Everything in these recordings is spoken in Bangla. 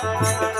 চলো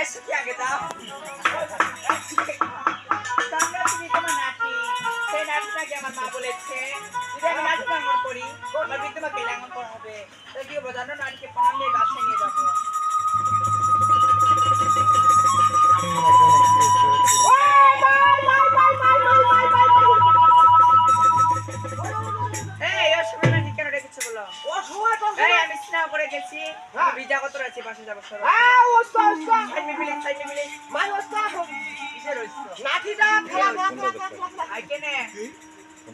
এই সখী, আগে যাও। তোমরা তুমি তোমার নাতি। সেই নাতিটাকে আমার মা বলেছে, যদি আমি নাতি লাঙ্গল করি, আমার বিদ্যুমাকে লাঙ্গল করা হবে। তো কি হব জানো? নাতিকে প্রণাম নিয়ে বাসায় নিয়ে যাব। এই, ওর সময় নাকি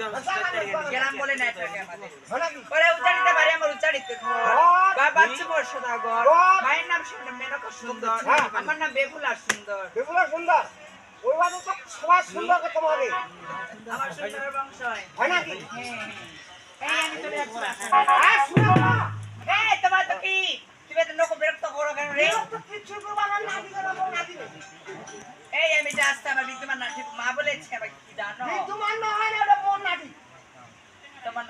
জায়গার বলে না এটাকে আমাদের। ওরে উচ্চারিতে পারি আমার উচ্চারিতে বাবা হচ্ছে সদাগর। মায়ের নাম মেনকা সুন্দর। আমার নাম বেগুলা সুন্দর। বেগুলা সুন্দর। ওই বাদে তো সবাই সুন্দর কে তোমাকে আমার সুন্দর বংশ হয়। নাকি। এই আমি চলে যাচ্ছি। হ্যাঁ শুনো না এই তোমার তো কি? তুমি তো লোক বিরক্ত করো কেন রে? তো কিছু করবা না না দিলে না না এই আমি যে আসতে আমার বিদ্যমান মা বলেছে আমার কি জানো? এই না হয় না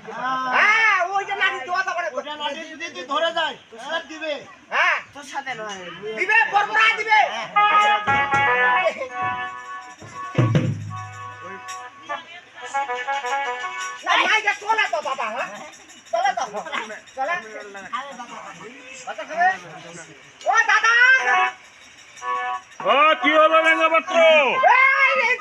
দেবো। হ্যাঁ। হ্যাঁ। হ্যাঁ হ্যাঁ। তোর সাথে নয় দিবে দিবে। চলে তো বাবা হ্যাঁ? চলে তো। চলে। ও দাদা! ও কি হলো লেঙ্গা পাত্র?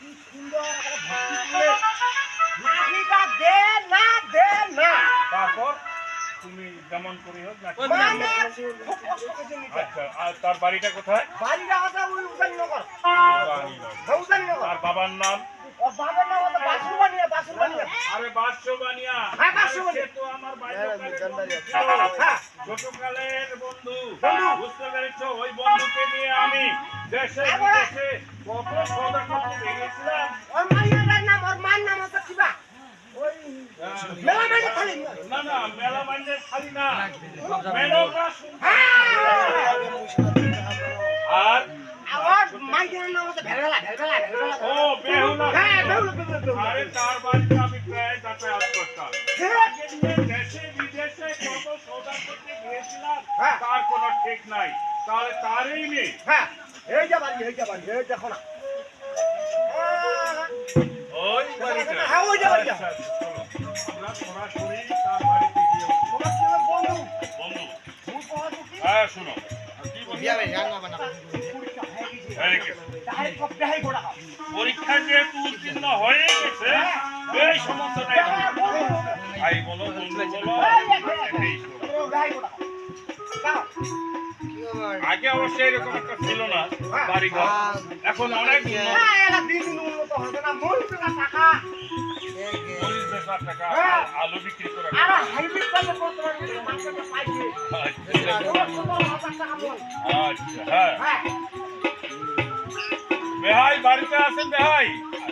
কি সুন্দর একটা ভক্তি করে নাহিটা দে না দে না তারপর তুমি যেমন করি হোক। না মানে আচ্ছা আর তার বাড়িটা কোথায়? বাড়িটা হচ্ছে ওই উদানীনগর বাণীনগর। তার বাবার নাম? বাবার নাম হচ্ছে বাসুরবানিয়া বাসুরবানিয়া আরে বাদশবানিয়া হ্যাঁ। তো আমার। হ্যাঁ। ছোটকালের বন্ধু। বন্ধু। বুঝতে পেরেছ? ওই বন্ধুকে নিয়ে আমি দেশে। বিদেশে কত সদা করতে গেছিলাম ওর মাইয়ার নাম ওর মার নাম হচ্ছে কিবা ওই মেলা মানে খালি না না মেলা মাইন্ডের খালি না। মেনকা শুনতে আর আমার নাম হচ্ছে ভেলভেলা ভেলভেলা ভেলভেলা। ও বেহুলা। হ্যাঁ বেহুলা বেহুলা বেহুলা। আরে তার বাড়িতে আমি প্রায় যাতায়াত করতাম। হ্যাঁ। দেশে বিদেশে কত সদা করতে গিয়েছিলাম হ্যাঁ। তার কোনো ঠিক নাই। তাহলে তারই নেই হ্যাঁ। এই যে বাড়ি এই যে বাড়ি এই দেখো না। ওই বাড়িটা। হ্যাঁ, ওই যে বাড়িটা। আচ্ছা, আচ্ছা, চলো। আমরা সরাসরি তার বাড়িতে গিয়ে তোমার কি হবে বন্ধু। বন্ধু। তুমি পড়া কি? হ্যাঁ শোনো। কি বলি হয়ে হয়ে দেখাই গোটা খাও পরীক্ষা যেহেতু উত্তীর্ণ হয়ে গেছে এই সমস্যাটাই বলো বন্ধু বলো। আগে অবশ্যই এরকম একটা ছিল না বাড়িঘর। এখন অনেক হ্যাঁ টাকা। হ্যাঁ। আলু বিক্রি করে। আচ্ছা। আচ্ছা, হ্যাঁ। হ্যাঁ। বেহাই বাড়িতে আছেন বেহাই?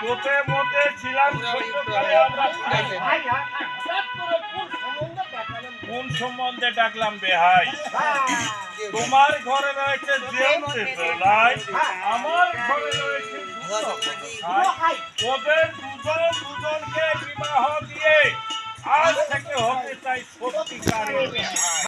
তোতে মতে ছিলাম কোন সম্বন্ধে ডাকলাম বেহাই? তোমার ঘরে রয়েছে আমার ঘরে রয়েছে ওদের দুজন দুজনকে বিবাহ দিয়ে আজ থেকে হতে চাই সত্যিকারের বেহাই।